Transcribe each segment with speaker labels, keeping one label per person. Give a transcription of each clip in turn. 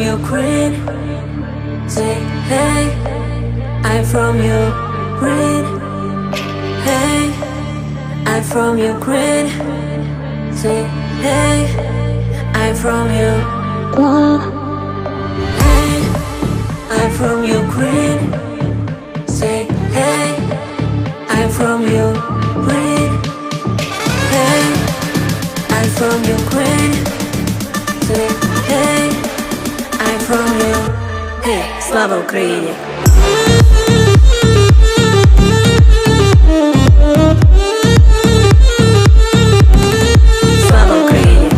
Speaker 1: Ukraine. Say hey, I'm from Ukraine. Hey, I'm from Ukraine. Say hey, I'm from Ukraine. Hey, I'm from Ukraine. Say hey, I'm from Ukraine. Hey, I'm from Ukraine. Say I'm from you. Hey, слава Україні! Слава Україні!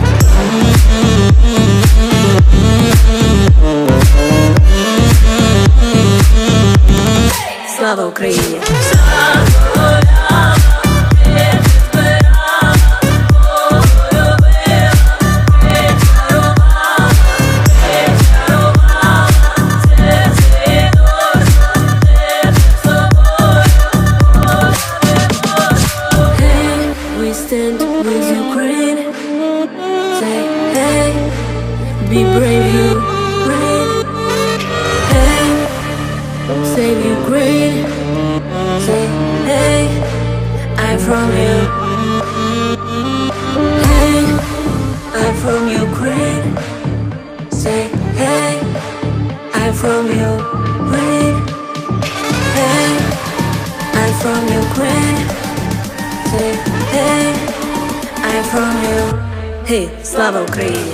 Speaker 1: Слава Україні! Hey, we stand with Ukraine. Say hey, be brave, Ukraine. Hey, save Ukraine. Say hey, I'm from you. Hey, I'm from Ukraine. Say hey, I'm from Ukraine. Hey, слава Україні!